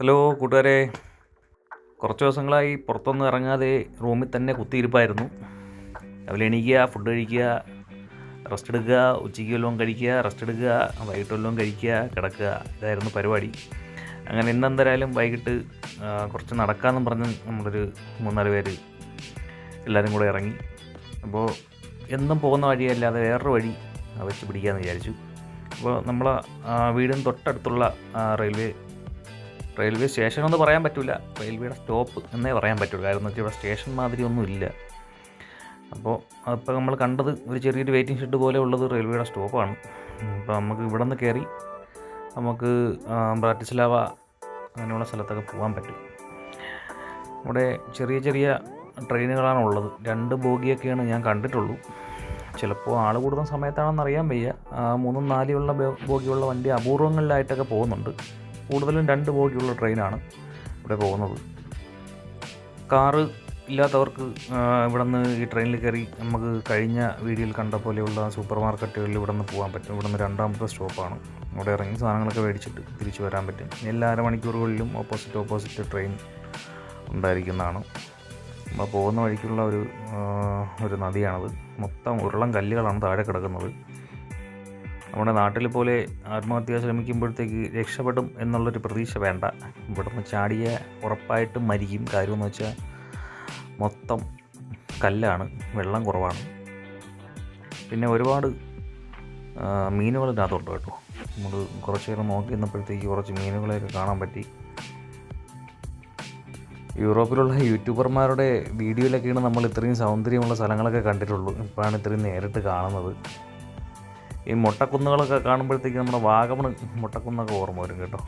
Hello കൂട്ടുകാരെ. കുറച്ച് ദിവസങ്ങളായി പുറത്തൊന്നും ഇറങ്ങാതെ റൂമിൽ തന്നെ കുത്തിയിരിപ്പായിരുന്നു. രാവിലെ എണീക്കുക ഫുഡ് കഴിക്കുക റെസ്റ്റ് എടുക്കുക ഉച്ചയ്ക്ക് വല്ലതും കഴിക്കുക റെസ്റ്റ് എടുക്കുക വൈകിട്ട് വല്ലതും കഴിക്കുക കിടക്കുക ഇതായിരുന്നു പരിപാടി. അങ്ങനെ ഇന്നെന്തായാലും വൈകിട്ട് കുറച്ച് നടക്കാമെന്നും പറഞ്ഞ് നമ്മളൊരു മൂന്നാൽ പേര് എല്ലാവരും കൂടെ ഇറങ്ങി. അപ്പോൾ എന്നും പോകുന്ന വഴിയല്ലാതെ വേറൊരു വഴി വെച്ച് പിടിക്കാമെന്ന് വിചാരിച്ചു. അപ്പോൾ നമ്മളെ വീടിന് തൊട്ടടുത്തുള്ള റെയിൽവേ റെയിൽവേ സ്റ്റേഷൻ എന്ന് പറയാൻ പറ്റില്ല റെയിൽവേയുടെ സ്റ്റോപ്പ് എന്നേ പറയാൻ പറ്റുള്ളൂ. കാരണം എന്ന് വെച്ചാൽ ഇവിടെ സ്റ്റേഷൻ മാതിരി ഒന്നുമില്ല അപ്പോൾ അപ്പോൾ നമ്മൾ കണ്ടത് ഒരു ചെറിയൊരു വെയിറ്റിംഗ് ഷെഡ് പോലെ ഉള്ളത് റെയിൽവേയുടെ സ്റ്റോപ്പാണ്. അപ്പോൾ നമുക്ക് ഇവിടെ നിന്ന് കയറി നമുക്ക് ബ്രാറ്റിസ്ലാവ അങ്ങനെയുള്ള സ്ഥലത്തൊക്കെ പോകാൻ പറ്റും. ഇവിടെ ചെറിയ ചെറിയ ട്രെയിനുകളാണ് ഉള്ളത്. രണ്ട് ബോഗിയൊക്കെയാണ് ഞാൻ കണ്ടിട്ടുള്ളൂ. ചിലപ്പോൾ ആൾ കൂടുന്ന സമയത്താണെന്ന് അറിയാൻ വയ്യ. മൂന്നും നാലുമുള്ള ബോഗിയുള്ള വണ്ടി അപൂർവങ്ങളിലായിട്ടൊക്കെ പോകുന്നുണ്ട്. കൂടുതലും രണ്ട് ബോഗിയുള്ള ട്രെയിനാണ് ഇവിടെ പോകുന്നത്. കാറ് ഇല്ലാത്തവർക്ക് ഇവിടുന്ന് ഈ ട്രെയിനിൽ കയറി നമുക്ക് കഴിഞ്ഞ വീഡിയോയിൽ കണ്ട പോലെയുള്ള സൂപ്പർ മാർക്കറ്റുകളിൽ ഇവിടെ നിന്ന് പോകാൻ പറ്റും. ഇവിടെ നിന്ന് രണ്ടാമത്തെ സ്റ്റോപ്പാണ്. ഇവിടെ ഇറങ്ങി സാധനങ്ങളൊക്കെ മേടിച്ചിട്ട് തിരിച്ചു വരാൻ പറ്റും. എല്ലാ അരമണിക്കൂറുകളിലും ഓപ്പോസിറ്റ് ഓപ്പോസിറ്റ് ട്രെയിൻ ഉണ്ടായിരിക്കുന്നതാണ്. നമ്മൾ പോകുന്ന വഴിക്കുള്ള ഒരു ഒരു നദിയാണത്. മൊത്തം ഉരുളം കല്ലുകളാണ് താഴെ കിടക്കുന്നത്. നമ്മുടെ നാട്ടിൽ പോലെ ആത്മഹത്യ ശ്രമിക്കുമ്പോഴത്തേക്ക് രക്ഷപ്പെടും എന്നുള്ളൊരു പ്രതീക്ഷ വേണ്ട. ഇവിടെ നിന്ന് ചാടിയ ഉറപ്പായിട്ടും മരിക്കും. കാര്യമെന്ന് വെച്ചാൽ മൊത്തം കല്ലാണ് വെള്ളം കുറവാണ്. പിന്നെ ഒരുപാട് മീനുകൾ ഇതിനകത്തുണ്ട് കേട്ടോ. നമ്മൾ കുറച്ച് നേരം നോക്കി നിന്നപ്പോഴത്തേക്ക് കുറച്ച് മീനുകളെയൊക്കെ കാണാൻ പറ്റി. യൂറോപ്പിലുള്ള യൂട്യൂബർമാരുടെ വീഡിയോയിലൊക്കെയാണ് നമ്മൾ ഇത്രയും സൗന്ദര്യമുള്ള സ്ഥലങ്ങളൊക്കെ കണ്ടിട്ടുള്ളൂ. ഇപ്പോഴാണ് ഇത്രയും നേരിട്ട് കാണുന്നത്. ഈ മുട്ടക്കുന്നുകളൊക്കെ കാണുമ്പോഴത്തേക്ക് നമ്മുടെ വാഗമൺ മുട്ടക്കുന്നൊക്കെ ഓർമ്മ വരും കേട്ടോ.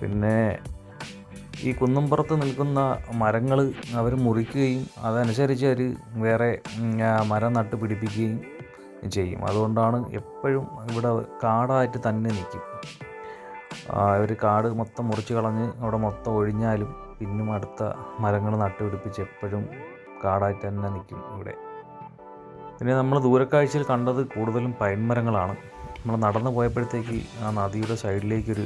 പിന്നെ ഈ കുന്നുംപുറത്ത് നിൽക്കുന്ന മരങ്ങൾ അവർ മുറിക്കുകയും അതനുസരിച്ച് അവർ വേറെ മരം നട്ട് പിടിപ്പിക്കുകയും ചെയ്യും. അതുകൊണ്ടാണ് എപ്പോഴും ഇവിടെ കാടായിട്ട് തന്നെ നിൽക്കും. ഒരു കാട് മൊത്തം മുറിച്ച് കളഞ്ഞ് അവിടെ മൊത്തം ഒഴിഞ്ഞാലും പിന്നും അടുത്ത മരങ്ങൾ നട്ടുപിടിപ്പിച്ച് എപ്പോഴും കാടായിട്ട് തന്നെ നിൽക്കും ഇവിടെ. പിന്നെ നമ്മൾ ദൂരക്കാഴ്ചയിൽ കണ്ടത് കൂടുതലും പൈൻ മരങ്ങളാണ് നമ്മൾ നടന്നു പോയപ്പോഴത്തേക്ക് ആ നദിയുടെ സൈഡിലേക്കൊരു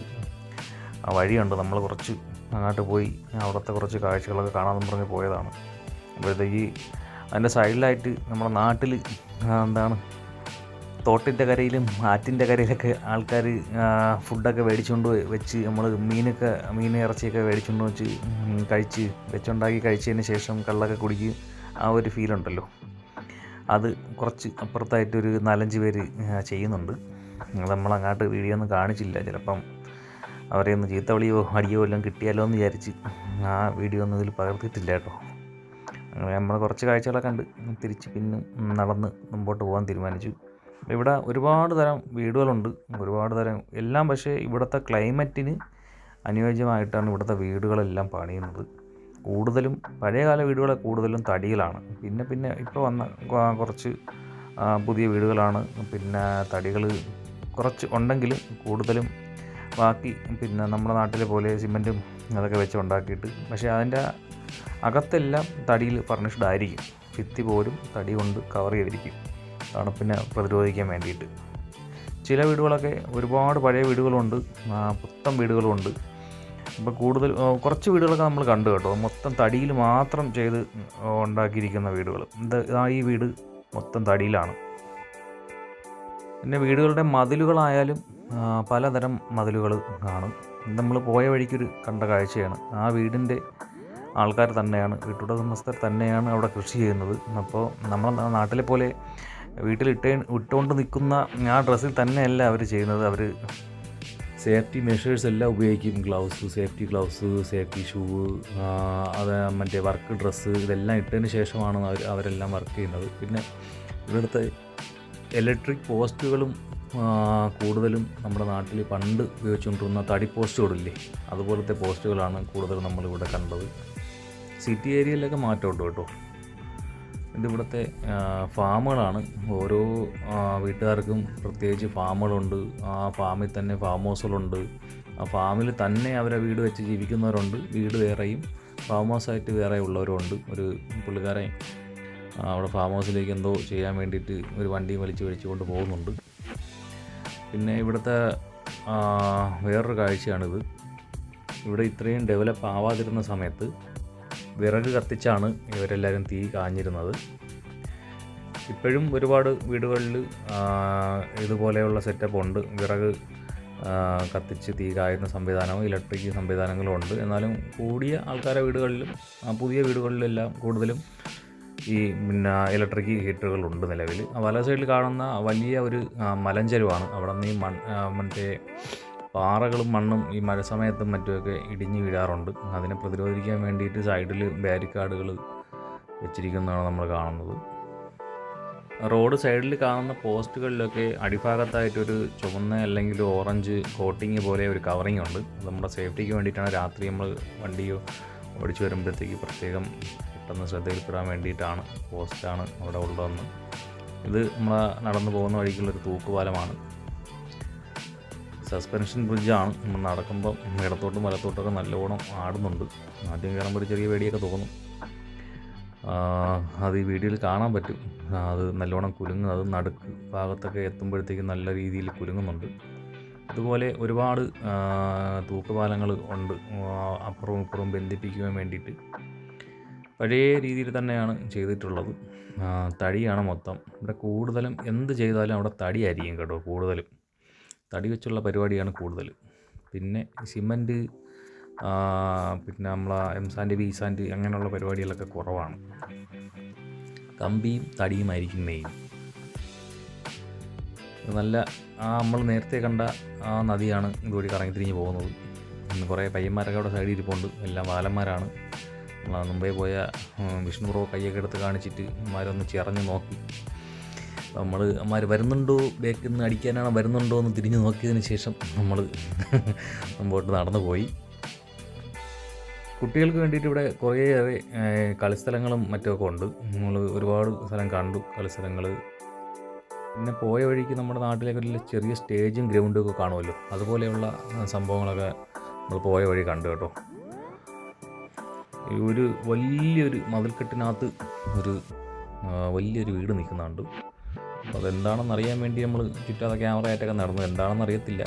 വഴിയുണ്ട്. നമ്മൾ കുറച്ച് അങ്ങോട്ട് പോയി അവിടുത്തെ കുറച്ച് കാഴ്ചകളൊക്കെ കാണാമെന്ന് പറഞ്ഞ് പോയതാണ്. അപ്പോഴത്തേക്ക് അതിന്റെ സൈഡിലായിട്ട് നമ്മുടെ നാട്ടിൽ എന്താണ് തോട്ടിന്റെ കരയിലും ആറ്റിന്റെ കരയിലൊക്കെ ആൾക്കാർ ഫുഡൊക്കെ മേടിച്ചുകൊണ്ട് വെച്ച് നമ്മൾ മീനൊക്കെ മീൻ ഇറച്ചിയൊക്കെ മേടിച്ചുകൊണ്ട് വെച്ച് കഴിച്ച് വെച്ചുണ്ടാക്കി കഴിച്ചതിന് ശേഷം കള്ളൊക്കെ കുടിക്കുക ആ ഒരു ഫീലുണ്ടല്ലോ. അത് കുറച്ച് അപ്പുറത്തായിട്ടൊരു നാലഞ്ച് പേര് ചെയ്യുന്നുണ്ട്. നമ്മൾ അങ്ങോട്ട് വീഡിയോ ഒന്നും കാണിച്ചില്ല. ചിലപ്പം അവരെ ഒന്ന് ചീത്ത വിളിയോ അടിയോ എല്ലാം കിട്ടിയാലോ എന്ന് വിചാരിച്ച് ആ വീഡിയോ ഒന്നും ഇതിൽ പകർത്തിയിട്ടില്ല കേട്ടോ. അങ്ങനെ നമ്മൾ കുറച്ച് കാഴ്ചകളൊക്കെ കണ്ട് തിരിച്ച് പിന്നും നടന്ന് മുമ്പോട്ട് പോകാൻ തീരുമാനിച്ചു. ഇവിടെ ഒരുപാട് തരം വീടുകളുണ്ട്. ഒരുപാട് തരം എല്ലാം പക്ഷേ ഇവിടുത്തെ ക്ലൈമറ്റിന് അനുയോജ്യമായിട്ടാണ് ഇവിടുത്തെ വീടുകളെല്ലാം പണിയുന്നത്. കൂടുതലും പഴയകാല വീടുകളെ കൂടുതലും തടികളാണ് പിന്നെ പിന്നെ ഇപ്പോൾ വന്ന കുറച്ച് പുതിയ വീടുകളാണ്. പിന്നെ തടികൾ കുറച്ച് ഉണ്ടെങ്കിലും കൂടുതലും ബാക്കി പിന്നെ നമ്മുടെ നാട്ടിലെ പോലെ സിമന്റും അതൊക്കെ വെച്ച് ഉണ്ടാക്കിയിട്ട്. പക്ഷേ അതിന്റെ അകത്തെല്ലാം തടിയിൽ ഫർണിഷ്ഡ് ആയിരിക്കും. ഭിത്തി പോലും തടി കൊണ്ട് കവർ ചെയ്തിരിക്കും. തണുപ്പിനെ പ്രതിരോധിക്കാൻ വേണ്ടിയിട്ട്. ചില വീടുകളൊക്കെ ഒരുപാട് പഴയ വീടുകളുണ്ട്. പുത്തം വീടുകളുണ്ട്. ഇപ്പോൾ കൂടുതൽ കുറച്ച് വീടുകളൊക്കെ നമ്മൾ കണ്ടു കേട്ടോ. മൊത്തം തടിയിൽ മാത്രം ചെയ്ത് ഉണ്ടാക്കിയിരിക്കുന്ന വീടുകൾ. ഇത് ഈ വീട് മൊത്തം തടിയിലാണ്. പിന്നെ വീടുകളുടെ മതിലുകളായാലും പലതരം മതിലുകൾ കാണും. നമ്മൾ പോയ വഴിക്കൊരു കണ്ട കാഴ്ചയാണ്. ആ വീടിന്റെ ആൾക്കാർ തന്നെയാണ് വീട്ടുടമസ്ഥർ തന്നെയാണ് അവിടെ കൃഷി ചെയ്യുന്നത്. അപ്പോൾ നമ്മുടെ നാട്ടിലെ പോലെ വീട്ടിൽ ഇട്ടേ ഇട്ടുകൊണ്ട് നിൽക്കുന്ന ആ ഡ്രസ്സിൽ തന്നെയല്ല അവർ ചെയ്യുന്നത്. അവർ സേഫ്റ്റി മെഷേഴ്സ് എല്ലാം ഉപയോഗിക്കും. Gloves safety gloves safety shoe അത് മറ്റേ വർക്ക് ഡ്രസ്സ് ഇതെല്ലാം ഇട്ടതിന് ശേഷമാണ് അവർ അവരെല്ലാം വർക്ക് ചെയ്യുന്നത്. പിന്നെ ഇവിടുത്തെ ഇലക്ട്രിക് പോസ്റ്റുകളും കൂടുതലും നമ്മുടെ നാട്ടിൽ പണ്ട് ഉപയോഗിച്ചുകൊണ്ടിരുന്ന തടി പോസ്റ്റുകളില്ലേ അതുപോലത്തെ പോസ്റ്റുകളാണ് കൂടുതൽ നമ്മളിവിടെ കണ്ടത്. സിറ്റി ഏരിയയിലൊക്കെ മാറ്റമുണ്ട് കേട്ടോ ഇതിവിടുത്തെ ഫാമുകളാണ്. ഓരോ വീട്ടുകാർക്കും പ്രത്യേകിച്ച് ഫാമുകളുണ്ട്. ആ ഫാമിൽ തന്നെ ഫാം ഹൗസുകളുണ്ട്. ആ ഫാമിൽ തന്നെ അവരെ വീട് വെച്ച് ജീവിക്കുന്നവരുണ്ട്. വീട് വേറെയും ഫാം ഹൗസായിട്ട് വേറെ ഉള്ളവരുമുണ്ട്. ഒരു പുള്ളിക്കാരൻ ആ, അവിടെ ഫാം ഹൗസിലേക്ക് എന്തോ ചെയ്യാൻ വേണ്ടിയിട്ട് ഒരു വണ്ടി വലിച്ചു വലിച്ചുകൊണ്ട് പോകുന്നുണ്ട്. പിന്നെ ഇവിടുത്തെ വേറൊരു കാഴ്ചയാണിത്. ഇവിടെ ഇത്രയും ഡെവലപ്പ് ആവാതിരുന്ന സമയത്ത് വിറക് കത്തിച്ചാണ് ഇവരെല്ലാവരും തീ കാഞ്ഞിരുന്നത്. ഇപ്പോഴും ഒരുപാട് വീടുകളിൽ ഇതുപോലെയുള്ള സെറ്റപ്പ് ഉണ്ട്. വിറക് കത്തിച്ച് തീ കായുന്ന സംവിധാനവും ഇലക്ട്രിക് സംവിധാനങ്ങളും ഉണ്ട്. എന്നാലും കൂടിയ ആൾക്കാരുടെ വീടുകളിലും പുതിയ വീടുകളിലെല്ലാം കൂടുതലും ഈ പിന്നെ ഇലക്ട്രിക് ഹീറ്ററുകളുണ്ട് നിലവിൽ. വല സൈഡിൽ കാണുന്ന വലിയ ഒരു മലഞ്ചെരുവാണ്. അവിടെ നിന്ന് ഈ മൺ മറ്റേ പാറകളും മണ്ണും ഈ മഴ സമയത്തും മറ്റുമൊക്കെ ഇടിഞ്ഞ് വീഴാറുണ്ട്. അതിനെ പ്രതിരോധിക്കാൻ വേണ്ടിയിട്ട് സൈഡിൽ ബാരിക്കാഡുകൾ വെച്ചിരിക്കുന്നതാണ് നമ്മൾ കാണുന്നത്. റോഡ് സൈഡിൽ കാണുന്ന പോസ്റ്റുകളിലൊക്കെ അടിഭാഗത്തായിട്ടൊരു ചുവന്ന അല്ലെങ്കിൽ ഓറഞ്ച് കോട്ടിങ് പോലെ ഒരു കവറിങ് ഉണ്ട്. അത് നമ്മുടെ സേഫ്റ്റിക്ക് വേണ്ടിയിട്ടാണ് രാത്രി നമ്മൾ വണ്ടിയോ ഓടിച്ചു വരുമ്പോഴത്തേക്ക് പ്രത്യേകം പെട്ടെന്ന് ശ്രദ്ധയിൽപ്പെടാൻ വേണ്ടിയിട്ടാണ് പോസ്റ്റാണ് അവിടെ ഉള്ളതെന്ന്. ഇത് നമ്മൾ നടന്നു പോകുന്ന വഴിക്കുള്ളൊരു തൂക്കുപാലമാണ്. സസ്പെൻഷൻ ബ്രിഡ്ജാണ് നമ്മൾ നടക്കുമ്പോൾ ഇടത്തോട്ടും വലത്തോട്ടൊക്കെ നല്ലോണം ആടുന്നുണ്ട്. ആദ്യം കയറുമ്പോൾ ചെറിയ പേടിയൊക്കെ തോന്നും. അത് ഈ വീഡിയോയിൽ കാണാൻ പറ്റും. അത് നല്ലോണം കുലുങ്ങും. അത് നടുക്ക് ഭാഗത്തൊക്കെ എത്തുമ്പോഴത്തേക്കും നല്ല രീതിയിൽ കുലുങ്ങുന്നുണ്ട്. അതുപോലെ ഒരുപാട് തൂക്കുപാലങ്ങൾ ഉണ്ട്. അപ്പുറവും ഇപ്പുറവും ബന്ധിപ്പിക്കുവാൻ വേണ്ടിയിട്ട്. പഴയ രീതിയിൽ തന്നെയാണ് ചെയ്തിട്ടുള്ളത്. തടിയാണ് മൊത്തം. ഇവിടെ കൂടുതലും എന്ത് ചെയ്താലും അവിടെ തടിയായിരിക്കും കേട്ടോ കൂടുതലും. തടി വെച്ചുള്ള പരിപാടിയാണ് കൂടുതൽ. പിന്നെ സിമന്റ് പിന്നെ നമ്മളെ എം സാൻഡ് ബി സാൻഡ് അങ്ങനെയുള്ള പരിപാടികളൊക്കെ കുറവാണ്. കമ്പിയും തടിയുമായിരിക്കും മെയിൻ നല്ല ആ നമ്മൾ നേരത്തെ കണ്ട ആ നദിയാണ് ഇതുവഴി കറങ്ങി തിരിഞ്ഞ് പോകുന്നത്. ഇന്ന് കുറേ പയ്യന്മാരൊക്കെ അവിടെ സൈഡിൽ ഇരിപ്പുണ്ട്. എല്ലാം ബാലന്മാരാണ് നമ്മൾ മുമ്പേ പോയ വിഷ്ണു കൈയൊക്കെ എടുത്ത് കാണിച്ചിട്ട് അമ്മമാരൊന്ന് ചിറഞ്ഞ് നോക്കി. നമ്മൾ അമ്മമാർ വരുന്നുണ്ടോ? ബേക്കിൽ നിന്ന് അടിക്കാനാണോ വരുന്നുണ്ടോ എന്ന് തിരിഞ്ഞ് നോക്കിയതിന് ശേഷം നമ്മൾ മുമ്പോട്ട് നടന്നു പോയി. കുട്ടികൾക്ക് വേണ്ടിയിട്ട് ഇവിടെ കുറേയേറെ കളിസ്ഥലങ്ങളും മറ്റുമൊക്കെ ഉണ്ട്. നമ്മൾ ഒരുപാട് സ്ഥലം കണ്ടു കളിസ്ഥലങ്ങൾ പിന്നെ പോയ വഴിക്ക് നമ്മുടെ നാട്ടിലേക്ക് ഒരു ചെറിയ സ്റ്റേജും ഗ്രൗണ്ടും ഒക്കെ കാണുമല്ലോ? അതുപോലെയുള്ള സംഭവങ്ങളൊക്കെ നമ്മൾ പോയ വഴി കണ്ടു കേട്ടോ. ഒരു വലിയൊരു മതിൽക്കെട്ടിനകത്ത് ഒരു വലിയൊരു വീട് നിൽക്കുന്നുണ്ട്. അപ്പോൾ അതെന്താണെന്ന് അറിയാൻ വേണ്ടി നമ്മൾ ചുറ്റാതെ ക്യാമറ ആയിട്ടൊക്കെ നടന്നു. എന്താണെന്ന് അറിയത്തില്ല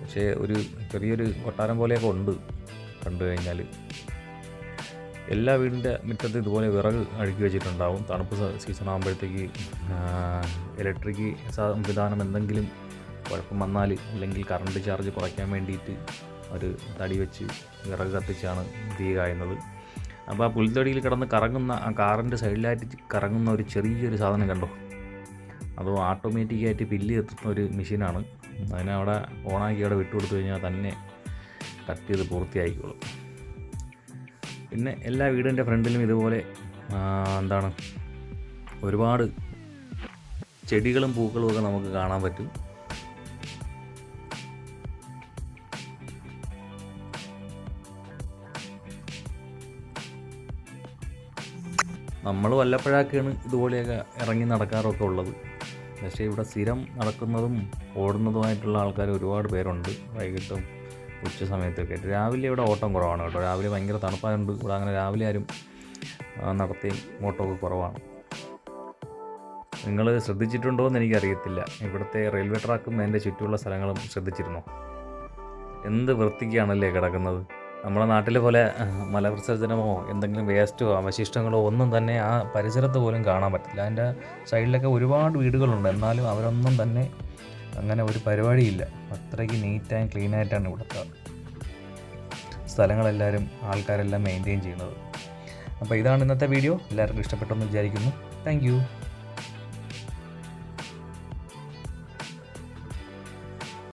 പക്ഷേ ഒരു ചെറിയൊരു കൊട്ടാരം പോലെയൊക്കെ ഉണ്ട് കണ്ടു കഴിഞ്ഞാൽ എല്ലാ വീടിന്റെ മുറ്റത്ത് ഇതുപോലെ വിറക് അടുക്കി വെച്ചിട്ടുണ്ടാവും. തണുപ്പ് സീസൺ ആകുമ്പോഴത്തേക്ക് ഇലക്ട്രിക് സംവിധാനം എന്തെങ്കിലും കുഴപ്പം വന്നാൽ അല്ലെങ്കിൽ കറണ്ട് ചാർജ് കുറയ്ക്കാൻ വേണ്ടിയിട്ട് ഒരു തടി വെച്ച് വിറക് കത്തിച്ചാണ് തീ കായുന്നത്. അപ്പോൾ ആ പുൽത്തടിയിൽ കിടന്ന് കറങ്ങുന്ന ആ കാറിന്റെ സൈഡിലായിട്ട് കറങ്ങുന്ന ഒരു ചെറിയൊരു സാധനം കണ്ടോ? അത് ഓട്ടോമാറ്റിക്കായിട്ട് പില്ല് എത്തുന്ന ഒരു മെഷീനാണ് അതിനെ അവിടെ ഓണാക്കി അവിടെ വിട്ടു കൊടുത്തു കഴിഞ്ഞാൽ തന്നെ കട്ട് ചെയ്ത് പൂർത്തിയായിക്കോളും. പിന്നെ എല്ലാ വീടിന്റെ ഫ്രണ്ടിലും ഇതുപോലെ എന്താണ് ഒരുപാട് ചെടികളും പൂക്കളും ഒക്കെ നമുക്ക് കാണാൻ പറ്റും. നമ്മൾ വല്ലപ്പോഴൊക്കെയാണ് ഇതുപോലെയൊക്കെ ഇറങ്ങി നടക്കാറൊക്കെ ഉള്ളത്. പക്ഷേ ഇവിടെ സ്ഥിരം നടക്കുന്നതും ഓടുന്നതുമായിട്ടുള്ള ആൾക്കാർ ഒരുപാട് പേരുണ്ട്. വൈകിട്ടും ഉച്ച സമയത്തൊക്കെ രാവിലെ ഇവിടെ ഓട്ടം കുറവാണ് കേട്ടോ. രാവിലെ ഭയങ്കര തണുപ്പായതുകൊണ്ട് ഇവിടെ അങ്ങനെ രാവിലെ ആരും നടത്തി ഓട്ടമൊക്കെ കുറവാണ്. നിങ്ങൾ ശ്രദ്ധിച്ചിട്ടുണ്ടോ എന്ന് എനിക്കറിയത്തില്ല. ഇവിടുത്തെ റെയിൽവേ ട്രാക്കും അതിന്റെ ചുറ്റുമുള്ള സ്ഥലങ്ങളും ശ്രദ്ധിച്ചിരുന്നോ? എന്ത് വൃത്തിക്കാണല്ലേ കിടക്കുന്നത്? നമ്മുടെ നാട്ടിലെ പോലെ മലവിസർജനമോ എന്തെങ്കിലും വേസ്റ്റോ അവശിഷ്ടങ്ങളോ ഒന്നും തന്നെ ആ പരിസരത്ത് പോലും കാണാൻ പറ്റില്ല. അതിന്റെ സൈഡിലൊക്കെ ഒരുപാട് വീടുകളുണ്ട്. എന്നാലും അവരൊന്നും തന്നെ അങ്ങനെ ഒരു പരിപാടിയില്ല. അത്രയ്ക്ക് നീറ്റ് ആൻഡ് ക്ലീൻ ആയിട്ടാണ് ഇവിടുത്തെ സ്ഥലങ്ങളെല്ലാവരും ആൾക്കാരെല്ലാം മെയിന്റെയിൻ ചെയ്യുന്നത്. അപ്പോൾ ഇതാണ് ഇന്നത്തെ വീഡിയോ. എല്ലാവർക്കും ഇഷ്ടപ്പെട്ടെന്ന് വിചാരിക്കുന്നു. താങ്ക്